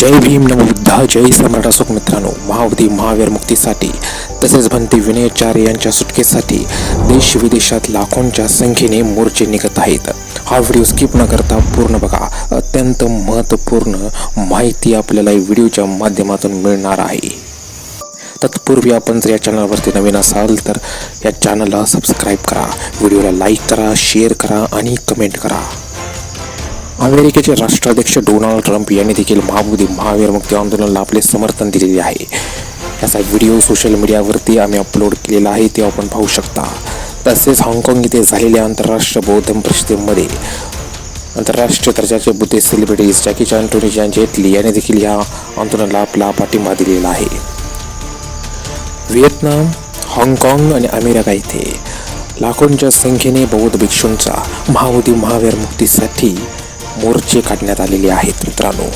जय भीम नमोबुद्धा जय सम्राट अशोक मित्रांनो. महावती महावीर मुक्तीसाठी तसेच भंती विनयचार्य यांच्या सुटकेसाठी देश विदेशात लाखोंच्या संख्येने मोर्चे निघत आहेत. हा व्हिडिओ स्किप न करता पूर्ण बघा. अत्यंत महत्त्वपूर्ण माहिती आपल्याला व्हिडिओच्या माध्यमातून मिळणार आहे. तत्पूर्वी आपण जर या चॅनलवरती नवीन असाल तर या चॅनलला सबस्क्राईब करा. व्हिडिओला लाईक करा शेअर करा आणि कमेंट करा. अमेरिकेचे राष्ट्राध्यक्ष डोनाल्ड ट्रम्प यांनी देखील महाबुद्धी महावीर मुक्ती आंदोलनाला आपले समर्थन दिलेले आहे. याचा व्हिडिओ सोशल मीडियावरती आम्ही अपलोड केलेला आहे ते आपण पाहू शकता. तसेच हाँगकाँग येथे झालेल्या आंतरराष्ट्रीय बौद्ध परिषदेमध्ये आंतरराष्ट्रीय दर्जाचे Buddhist celebrities Jackie Chan Tony Jaa Jet Li यांनी देखील या आंदोलनाला आपला पाठिंबा दिलेला आहे. व्हिएतनाम हाँगकाँग आणि अमेरिका येथे लाखोंच्या संख्येने बौद्ध भिक्षूंचा महाबोधी महावीर मुक्तीसाठी मोर्चे काढण्यात आलेले आहेत मित्रांनो.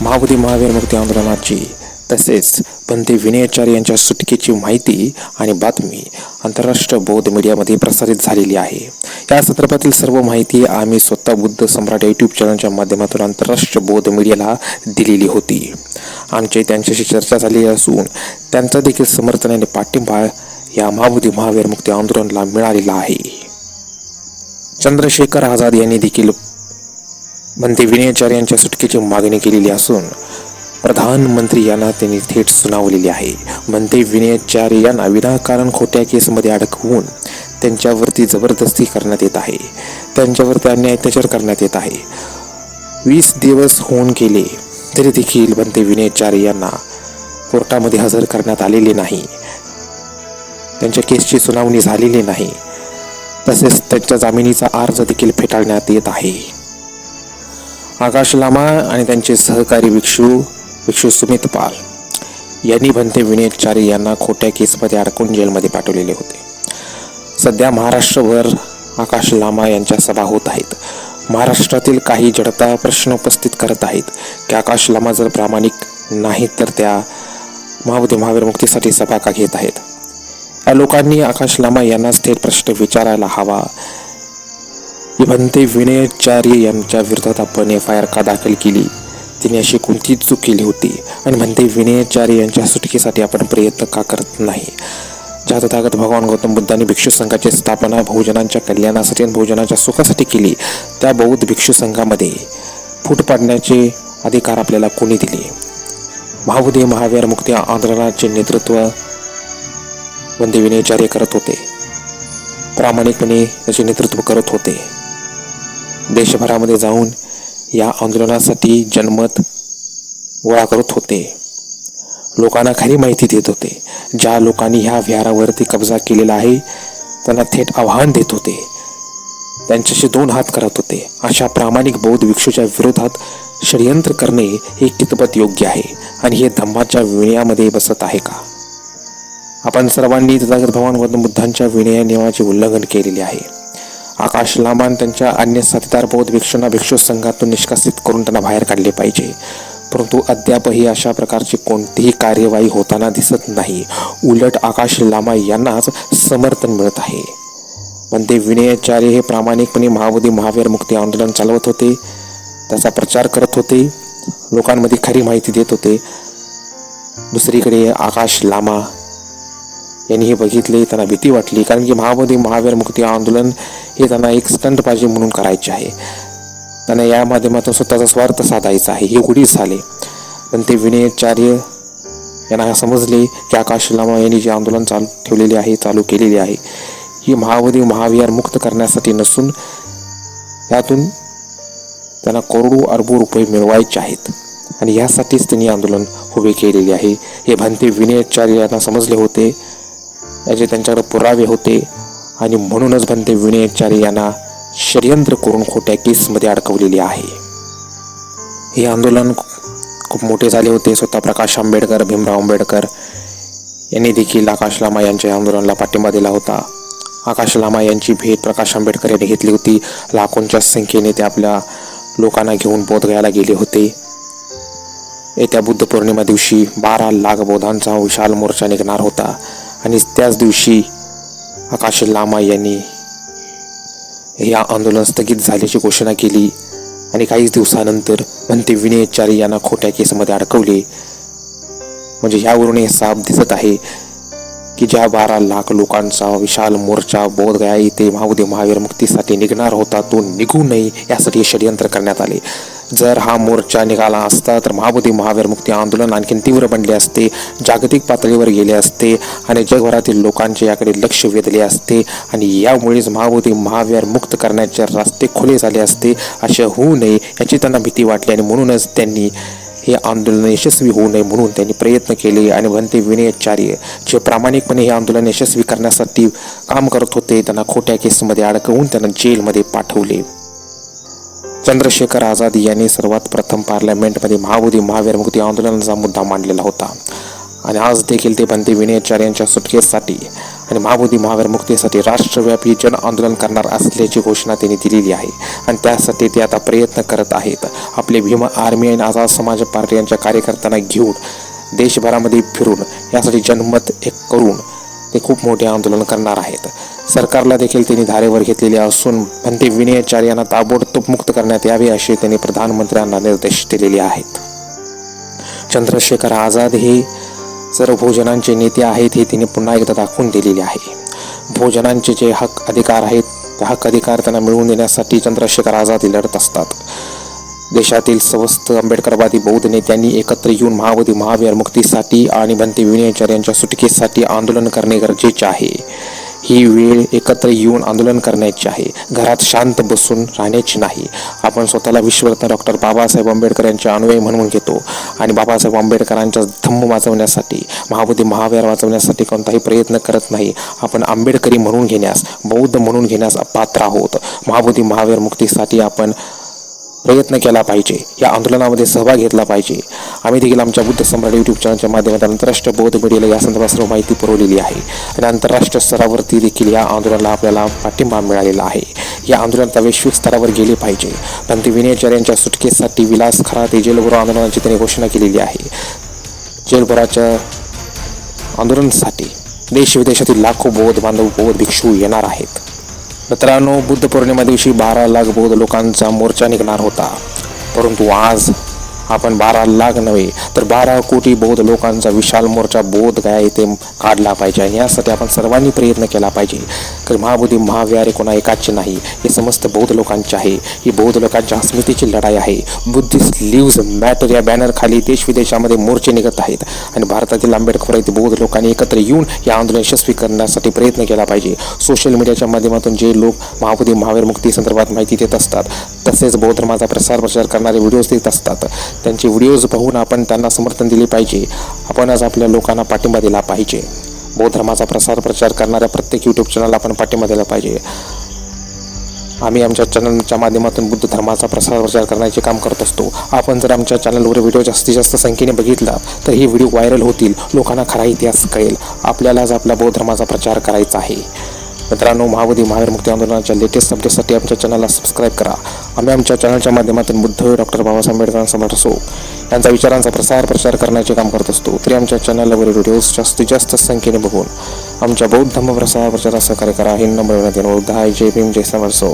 महाबोधी महावीर मुक्ती आंदोलनाची तसेच पंते विनयाचार्य यांच्या सुटकेची माहिती आणि बातमी आंतरराष्ट्रीय बौद्ध मीडियामध्ये प्रसारित झालेली आहे. या संदर्भातील सर्व माहिती आम्ही स्वतः बुद्ध सम्राट यूट्यूब चॅनलच्या माध्यमातून आंतरराष्ट्रीय बौद्ध मीडियाला दिलेली होती. आमची त्यांच्याशी चर्चा झालेली असून त्यांचा देखील समर्थन आणि पाठिंबा या महाबोधी महावीर मुक्ती आंदोलनाला मिळालेला आहे. चंद्रशेखर आझाद यांनी देखील बनते विनयाचार्य यांच्या सुटकेची मागणी केलेली असून प्रधानमंत्री यांना त्यांनी थेट सुनावलेली आहे. म्हणते विनयाचार्य यांना विनाकारण खोट्या केसमध्ये अडकवून त्यांच्यावरती जबरदस्ती करण्यात येत आहे. त्यांच्यावरती अन्याय अत्याचार करण्यात येत आहे. वीस दिवस होऊन गेले तरी देखील बनते विनयचार्य यांना कोर्टामध्ये हजर करण्यात आलेले नाही. त्यांच्या केसची सुनावणी झालेली नाही. तसेच त्यांच्या जामिनीचा अर्ज देखील फेटाळण्यात येत आहे. आकाश लामा आणि त्यांचे सहकारी भिक्षू भिक्षू सुमित पाल यांनी भंते विनयचारी यांना खोट्या केसमध्ये अडकून जेलमध्ये पाठवलेले होते. सध्या महाराष्ट्रभर आकाश लामा यांच्या सभा होत आहेत. महाराष्ट्रातील काही जडता प्रश्न उपस्थित करत आहेत की आकाश लामा जर प्रामाणिक नाहीत तर त्या महाबोधी महावीर मुक्तीसाठी सभा का घेत आहेत? या लोकांनी आकाश लामा यांनाच थेट प्रश्न विचारायला हवा म्हणते विनयाचार्य विनयचार्य यांच्या विरोधात आपण एफ आय आर का दाखल केली? तिने अशी कोणती चूक केली होती? आणि म्हणते विनयचार्य यांच्या सुटकेसाठी आपण प्रयत्न का करत नाही? ज्या तथागत भगवान गौतम बुद्धांनी भिक्षू संघाची स्थापना बहुजनांच्या कल्याणासाठी आणि बहुजनांच्या सुखासाठी केली त्या बौद्ध भिक्षू संघामध्ये फूट पाडण्याचे अधिकार आपल्याला कोणी दिले? महाबोधी महावीर मुक्ती आंदोलनाचे नेतृत्व वंदे विनयचार्य करत होते. प्रामाणिकपणे त्याचे नेतृत्व करत होते. देशभरामध्ये जाऊन या आंदोलनासाठी जनमत गोळा करत होते. लोकांना खरी माहिती देत होते. ज्या लोकांनी ह्या विहारावरती कब्जा केलेला आहे त्यांना थेट आव्हान देत होते. त्यांच्याशी दोन हात करत होते. अशा प्रामाणिक बौद्ध भिक्षूच्या विरोधात षडयंत्र करणे हे कितपत योग्य आहे? आणि हे धम्माच्या विनयामध्ये बसत आहे का? आपण सर्वांनी तथागत भगवान गौतम बुद्धांच्या विनय नियमाचे उल्लंघन केलेले आहे. आकाश लांबान त्यांच्या अन्य साथीदार बौद्ध भिक्षूंना भिक्षू संघातून निष्कासित करून त्यांना बाहेर काढले पाहिजे. परंतु अद्यापही अशा प्रकारची कोणतीही कार्यवाही होताना दिसत नाही. उलट आकाश लामा यांनाच समर्थन मिळत आहे. पण ते विनयाचार्य हे प्रामाणिकपणे महाबोधी महावीर मुक्ती आंदोलन चालवत होते. त्याचा प्रचार करत होते. लोकांमध्ये खरी माहिती देत होते. दुसरीकडे आकाश लामा यांनी हे बघितले त्यांना भीती वाटली कारण की महाबोधी महावीर मुक्ती आंदोलन हे त्यांना एक स्टंटबाजी म्हणून करायचे आहे. त्यांना या माध्यमातून स्वतःचा स्वार्थ साधायचा आहे हे उडीच झाले पण ते विनयचार्य यांना समजले की आकाश लामा यांनी जे आंदोलन चालू ठेवलेले आहे चालू केलेले आहे ही महावधी महाविहार मुक्त करण्यासाठी नसून यातून त्यांना करोडो अरबो रुपये मिळवायचे आहेत. आणि यासाठीच त्यांनी आंदोलन उभे केलेले आहे. हे भंते विनयचार्य यांना समजले होते. याचे त्यांच्याकडे पुरावे होते. आणि म्हणूनच बनते विनयचार्य यांना षडयंत्र करून खोट्या केसमध्ये अडकवलेली आहे. हे आंदोलन खूप मोठे झाले होते. स्वतः प्रकाश आंबेडकर भीमराव आंबेडकर यांनी देखील आकाश लामा यांच्या आंदोलनाला पाठिंबा दिला होता. आकाश लामा यांची भेट प्रकाश आंबेडकर यांनी घेतली होती. लाखोंच्या संख्येने ते आपल्या लोकांना घेऊन बोधगयाला गेले होते. येत्या बुद्ध पौर्णिमा दिवशी बारा लाख बौद्धांचा विशाल मोर्चा निघणार होता. आणि त्याच दिवशी आकाश लामा यांनी हे आंदोलन स्थगित झाल्याची घोषणा केली आणि काहीच दिवसानंतर म्हणते विनयचारी यांना खोट्या केसमध्ये अडकवले. म्हणजे ह्यावरून हे साफ दिसत आहे की ज्या बारा लाख लोकांचा विशाल मोर्चा बोधगया येथे महाउदय महावीर मुक्तीसाठी निघणार होता तो निघू नये यासाठी हे षडयंत्र करण्यात आले. जर हा मोर्चा निघाला असता तर महाबोधी महावीर मुक्ती आंदोलन आणखीन तीव्र बनले असते जागतिक पातळीवर गेले असते आणि जगभरातील लोकांचे याकडे लक्ष वेधले असते आणि यामुळेच महाबोधी महावीर मुक्त करण्याचे रस्ते खुले झाले असते असे होऊ नये याची त्यांना भीती वाटली आणि म्हणूनच त्यांनी हे आंदोलन यशस्वी होऊ नये म्हणून त्यांनी प्रयत्न केले आणि भंते विनयाचार्य जे प्रामाणिकपणे हे आंदोलन यशस्वी करण्यासाठी काम करत होते त्यांना खोट्या केसमध्ये अडकवून त्यांना जेलमध्ये पाठवले. चंद्रशेखर आझाद यांनी सर्वात प्रथम पार्लमेंटमध्ये महाबोधी महावीर मुक्ती आंदोलनाचा मुद्दा मांडलेला होता. आणि आज देखील ते बनते विनयाचार्यांच्या सुटकेसाठी आणि महाबोधी महावीर मुक्तीसाठी राष्ट्रव्यापी जन आंदोलन करणार असल्याची घोषणा त्यांनी दिलेली आहे. आणि त्यासाठी ते आता प्रयत्न करत आहेत. आपले भीमा आर्मी आणि आझाद समाज पार्टी यांच्या कार्यकर्त्यांना घेऊन देशभरामध्ये फिरून यासाठी जनमत एक करून ते खूप मोठे आंदोलन करणार आहेत. सरकारला देखील त्यांनी धारेवर घेतलेले असून म्हणते विनयाचार्य यांना ताबडतोब मुक्त करण्यात यावे असे त्यांनी प्रधानमंत्र्यांना निर्देश दिलेले आहेत. चंद्रशेखर आझाद हे सर्व भोजनांचे नेते आहेत हे तिने पुन्हा एकदा दाखवून दिलेले आहे. भोजनांचे जे हक अधिकार आहेत ते हक अधिकार त्यांना मिळवून देण्यासाठी चंद्रशेखर आझाद लढत असतात. देशातील समस्त आंबेडकरवादी बौद्ध नेत्यांनी एकत्र येऊन महावधी महावीर मुक्तीसाठी आणि बनते विनयाचार्य यांच्या सुटकेसाठी आंदोलन करणे गरजेचे आहे. ही वेळ एकत्र येऊन आंदोलन करण्याची आहे. घरात शांत बसून राहण्याची नाही. आपण स्वतःला विश्वरत्न डॉक्टर बाबासाहेब आंबेडकर यांचे अनुयायी म्हणून घेतो आणि बाबासाहेब आंबेडकरांचा धम्म वाचवण्यासाठी महाबोधी महावीर वाचवण्यासाठी कोणताही प्रयत्न करत नाही. आपण आंबेडकरी म्हणून घेण्यास बौद्ध म्हणून घेण्यास पात्र आहोत. महाबोधी महावीर मुक्तीसाठी आपण प्रयत्न केला पाहिजे. या आंदोलनामध्ये सहभाग घेतला पाहिजे. आम्ही देखील आमच्या बुद्ध सम्राट यूट्यूब चॅनलच्या माध्यमातून आंतरराष्ट्रीय बौद्ध मीडियाला या संदर्भात सर्व माहिती पुरवलेली आहे. आणि आंतरराष्ट्रीय स्तरावरती देखील या आंदोलनाला आपल्याला पाठिंबा मिळालेला आहे. या आंदोलनात वैश्विक स्तरावर गेले पाहिजे. पण ते विनयचार्यांच्या सुटकेसाठी विलास खरा ते जेलभरो आंदोलनाची त्यांनी घोषणा केलेली आहे. जेलभराच्या आंदोलनासाठी देश विदेशातील लाखो बौद्ध बांधव बौद्ध भिक्षू येणार आहेत. मित्रांनो बुद्ध पौर्णिमा दिवशी बारा लाख बौद्ध लोकांचा मोर्चा निघणार होता. परंतु आज आपण बारा लाख नव्हे तर बारा कोटी बौद्ध लोकांचा विशाल मोर्चा बोध गया येथे काढला पाहिजे आणि यासाठी आपण सर्वांनी प्रयत्न केला पाहिजे. कारण महाबोधी महाविहार कोणा एकाचे नाही. हे समस्त बौद्ध लोकांचे आहे. ही बौद्ध लोकांच्या अस्मितेची लढाई आहे. बुद्धिस्ट लिव्ज मॅटर या बॅनरखाली देश विदेशामध्ये मोर्चे निघत आहेत. आणि भारतातील आंबेडकर बौद्ध लोकांनी एकत्र येऊन या आंदोलन यशस्वी करण्यासाठी प्रयत्न केला पाहिजे. सोशल मीडियाच्या माध्यमातून जे लोक महाबोधी महावीर मुक्ती संदर्भात माहिती देत असतात तसेच बौद्ध धर्माचा प्रसार प्रचार करणारे व्हिडिओज देत असतात. त्यांचे व्हिडिओज पाहून आपण त्यांना समर्थन दिले पाहिजे. आपणच आपल्या लोकांना पाठिंबा दिला पाहिजे. बौद्ध धर्माचा प्रसार प्रचार करणाऱ्या प्रत्येक यूट्यूब चॅनलला आपण पाठिंबा दिला पाहिजे. आम्ही आमच्या चॅनलच्या माध्यमातून बुद्ध धर्माचा प्रसार प्रचार करण्याचे काम करत असतो. आपण जर आमच्या चॅनलवर व्हिडिओ जास्तीत जास्त संख्येने बघितला तर हे व्हिडिओ व्हायरल होतील. लोकांना खरा इतिहास कळेल. आपल्यालाच आपल्या बौद्ध धर्माचा प्रचार करायचा आहे. मित्रांनो महाबोधी महावीर मुक्ती आंदोलनाच्या लेटेस्ट अपडेटसाठी आमच्या चॅनलला सबस्क्राईब करा. आम्ही आमच्या चॅनलच्या माध्यमातून बुद्ध डॉक्टर बाबासाहेब आंबेडकरांसमोर असो यांचा विचारांचा प्रसार प्रचार करण्याचे काम करत असतो. तरी आमच्या चॅनलवरील व्हिडिओज जास्तीत जास्त संख्येने बघून आमच्या बौद्ध धर्म प्रसार प्रचारात सहकार्य करा. हे नंबर विनंती बौद्ध बुद्ध जय भीम जय समर्थ